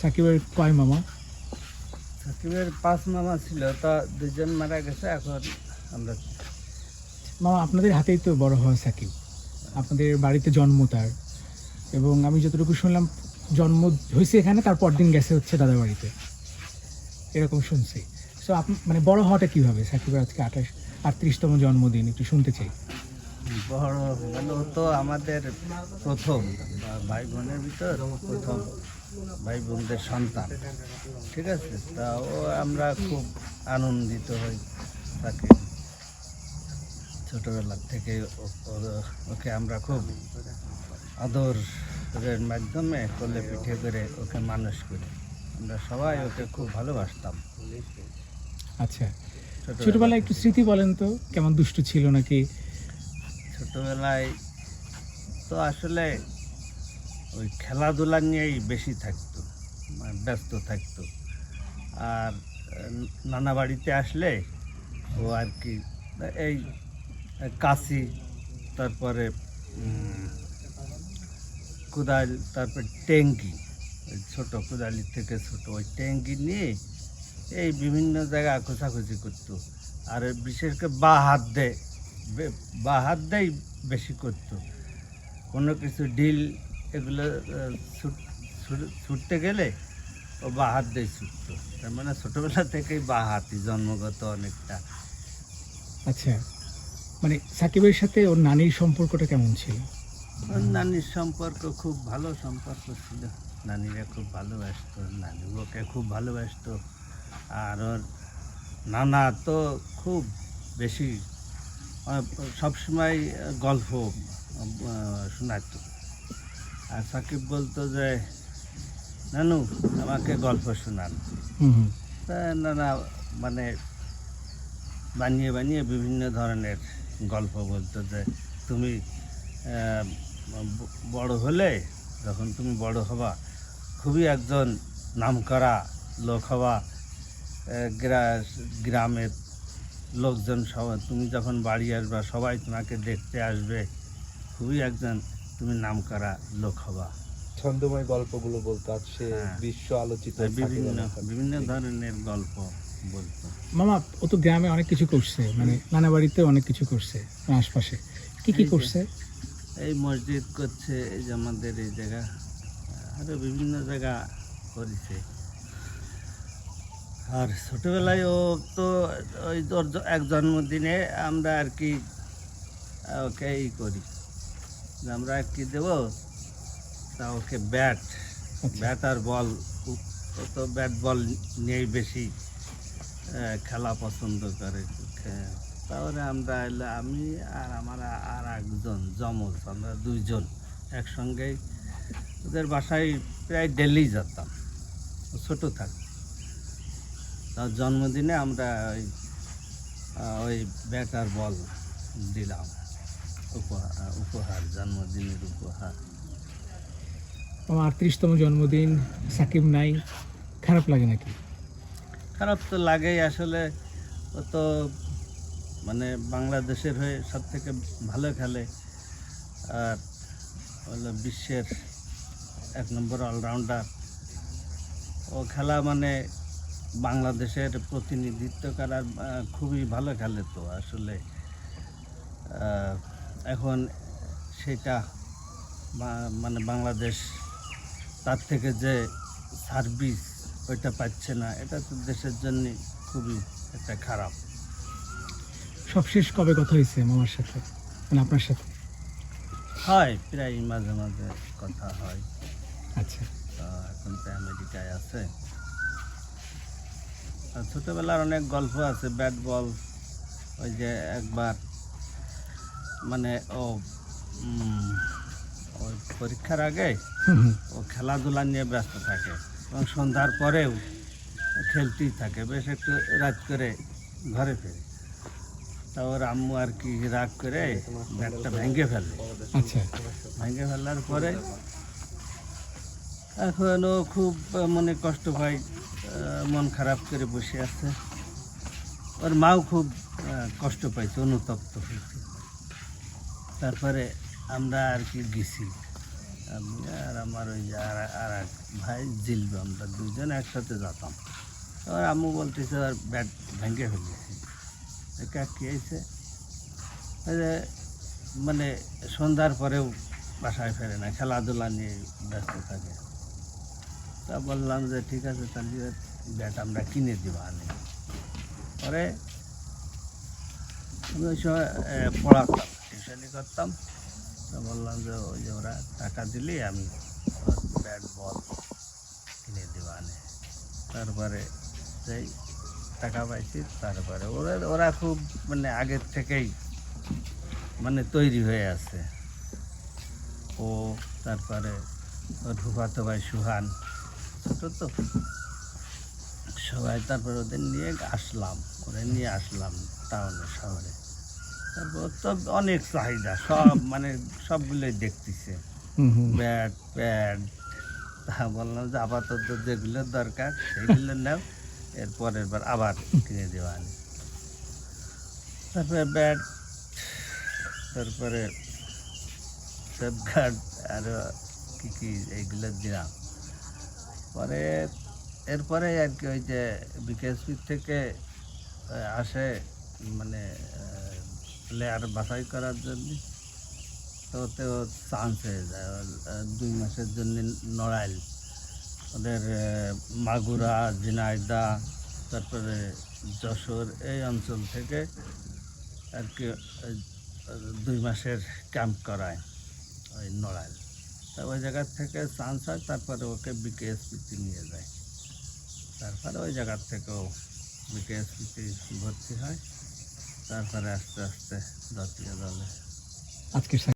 সাকিবের কয় মামা? সাকিবের পাঁচ মামা ছিল তা দুজন মারা গেছে এখন আমরা মামা আপনাদের হাতেই তো বড় হওয়া সাকিব। আপনাদের বাড়িতে জন্ম তার। এবং আমি যতটুকু শুনলাম জন্ম হয়েছে এখানে তারপর দিন গেছে হচ্ছে দাদার বাড়িতে। এরকম শুনছি। সো আপ মানে বড় হওয়াটা কীভাবে? সাকিবের আজকে আঠাশ আটত্রিশতম জন্মদিন একটু শুনতে চাই। বড় ও তো আমাদের প্রথম ভাই বোনের ভিতর প্রথম। ভাই বোনদের সন্তান। ঠিক আছে? তা ও আমরা খুব আনন্দিত হই তাকে। ছোটবেলার থেকে ওকে আমরা খুব আদরের মাধ্যমে কোলে পিঠে করে ওকে মানুষ করি। আমরা সবাই ওকে খুব ভালোবাসতাম। আচ্ছা। ছোটবেলায় একটু স্মৃতি বলেন তো কেমন দুষ্টু ছিল নাকি? ছোটবেলায় তো আসলে ওই খেলাধুলা নিয়েই বেশি থাকতো মানে ব্যস্ত থাকতো। আর নানা বাড়িতে আসলে ও আর কি, এই, কাশি, তারপরে কোদাল, তারপর ট্যাঙ্কি ছোটো কোদালির থেকে ছোট, ওই ট্যাঙ্কি নিয়ে এই বিভিন্ন জায়গায় খোঁচাখুচি করতো। আর বিশেষ করে বা হাত দেয়, বা হাত দেয় বেশি করতো। কোনো কিছু ডিল এগুলো ছুট- ছুট- ছুটতে গেলে ও বা হাত দিয়ে ছুটতো। তার মানে ছোটোবেলা থেকেই বা হাতি জন্মগত অনেকটা। আচ্ছা মানে সাকিবের সাথে ওর নানির সম্পর্কটা কেমন ছিল? ওর নানির সম্পর্ক খুব ভালো সম্পর্ক ছিল। নানিরা খুব ভালোবাসতো নানি ওকে খুব ভালোবাসতো। আর ওর নানা তো খুব বেশি সবসময় গল্প শোনাতো। আর সাকিব বলতো যে নানু আমাকে গল্প শোনান। তা নানা মানে বানিয়ে বানিয়ে বিভিন্ন ধরনের গল্প বলতো যে তুমি বড় হলে যখন তুমি বড় হবা খুবই একজন নামকরা লোক হবা গ্রা- গ্রামের লোকজন সবাই তুমি যখন বাড়ি আসবা সবাই তোমাকে দেখতে আসবে। খুবই একজন তুমি নামকরা লোক হবা। ছন্দময় গল্পগুলো বলতো আজ সে হ্যাঁ। বিশ্ব আলোচিত বিভিন্ন বিভিন্ন ধরনের গল্প বলতো। মামা ও তো গ্রামে অনেক কিছু করছে মানে নানা বাড়িতে অনেক কিছু করছে আশপাশে। কি কি করছে? এই মসজিদ করছে এই যে আমাদের এই জায়গা আরও বিভিন্ন জায়গা করেছে। আর ছোটোবেলায় ও তো ওই এক জন্মদিনে আমরা আর কি ওকে ই করি। আমরা কি দেব? তা ওকে ব্যাট। ব্যাট আর বল ও- তো ব্যাট বল নিয়েই বেশি খেলা পছন্দ করে। তাহলে আমরা এলে আমি আর আমার আর একজন জমজ আমরা দুইজন একসঙ্গেই ওদের বাসায় প্রায় ডেলি যেতাম। ছোট থাক। তার জন্মদিনে আমরা ওই ওই ব্যাট আর বল দিলাম। উপহার উপহার জন্মদিনের উপহার। আমার আটত্রিশতম জন্মদিন সাকিব নাই খারাপ লাগে নাকি? খারাপ তো লাগেই আসলে ও তো মানে বাংলাদেশের হয়ে সব থেকে ভালো খেলে। আর হলো বিশ্বের এক নম্বর অলরাউন্ডার। ও খেলা মানে বাংলাদেশের প্রতিনিধিত্ব করার খুবই ভালো খেলে তো আসলে। এখন সেটা মানে বাংলাদেশ তার থেকে যে সার্ভিস ওইটা পাচ্ছে না এটা তো দেশের জন্য খুবই একটা খারাপ। সবশেষ কবে কথা হয়েছে মামার সাথে? মানে আপনার সাথে? হয় প্রায় মাঝে মাঝে কথা হয়। আচ্ছা। এখন তো আমেরিকায় আছে। ছোটোবেলার অনেক গল্প আছে ব্যাট বল ওই যে একবার মানে ও ওই পরীক্ষার আগে ও খেলাধুলা নিয়ে ব্যস্ত থাকে এবং সন্ধ্যার পরেও খেলতেই থাকে। বেশ একটু রাত করে ঘরে ফেরে। তা ওর আম্মু আর কি রাগ করে ব্যাগটা ভেঙে ফেলে। আচ্ছা। ভেঙে ফেলার পরে এখন ও খুব মনে কষ্ট পায় মন খারাপ করে বসে আছে। ওর মাও খুব কষ্ট পাইছে অনুতপ্ত হয়েছে। তারপরে আমরা আর কি গেছি। আমি আর আমার ওই যে আর আর এক ভাই জিলবে, আমরা দুজন একসাথে যেতাম। এবার আম্মু বলতেছে, আর ব্যাট ভেঙে ফেলেছি। একা যে মানে সন্ধ্যার পরেও বাসায় ফেরে না, খেলাধুলা নিয়ে ব্যস্ত থাকে। তা বললাম যে, ঠিক আছে, তাহলে ব্যাট আমরা কিনে দিব আনে। পরে আমি ওই সময় পড়াতাম। করতাম। তা বললাম যে ওই যে ওরা টাকা দিলে, আমি ব্যাট, বল কিনে দেবো আনে তারপরে সেই টাকা পাইছি, তারপরে ওরা ওরা খুব মানে আগের থেকেই মানে তৈরি হয়ে আছে। ও, তারপরে ফুফাতো ভাই সুহান, ছোটো তো। সবাই তারপরে ওদের নিয়ে আসলাম ওরা নিয়ে আসলাম টাউনে, শহরে। তারপর তো অনেক চাহিদা সব মানে সবগুলোই দেখতেছে। ব্যাট প্যাড তা বললাম যে আপাতত যেগুলো দরকার সেইগুলো নাও এর পরের বার আবার কিনে দেওয়া আনি তারপরে ব্যাট তারপরে সেফগার্ড আরও কী কী এইগুলো দিলাম। পরে এরপরে আর কি ওই যে বিকেএসপি থেকে আসে মানে প্লেয়ার বাছাই করার জন্য, তো ওতেও চান্স হয়ে যায়। দুই মাসের জন্য নড়াইল। ওদের মাগুরা ঝিনাইদা তারপরে যশোর এই অঞ্চল থেকে আর কি দুই মাসের ক্যাম্প করায় ওই নড়াইল। তা ওই জায়গার থেকে চান্স হয়, তারপরে ওকে বিকেএসপিতে নিয়ে যায়। তারপরে ওই জায়গার থেকেও বিকেএসপিতে ভর্তি হয়। তারপরে আস্তে আস্তে জাতীয় দলে। আজকের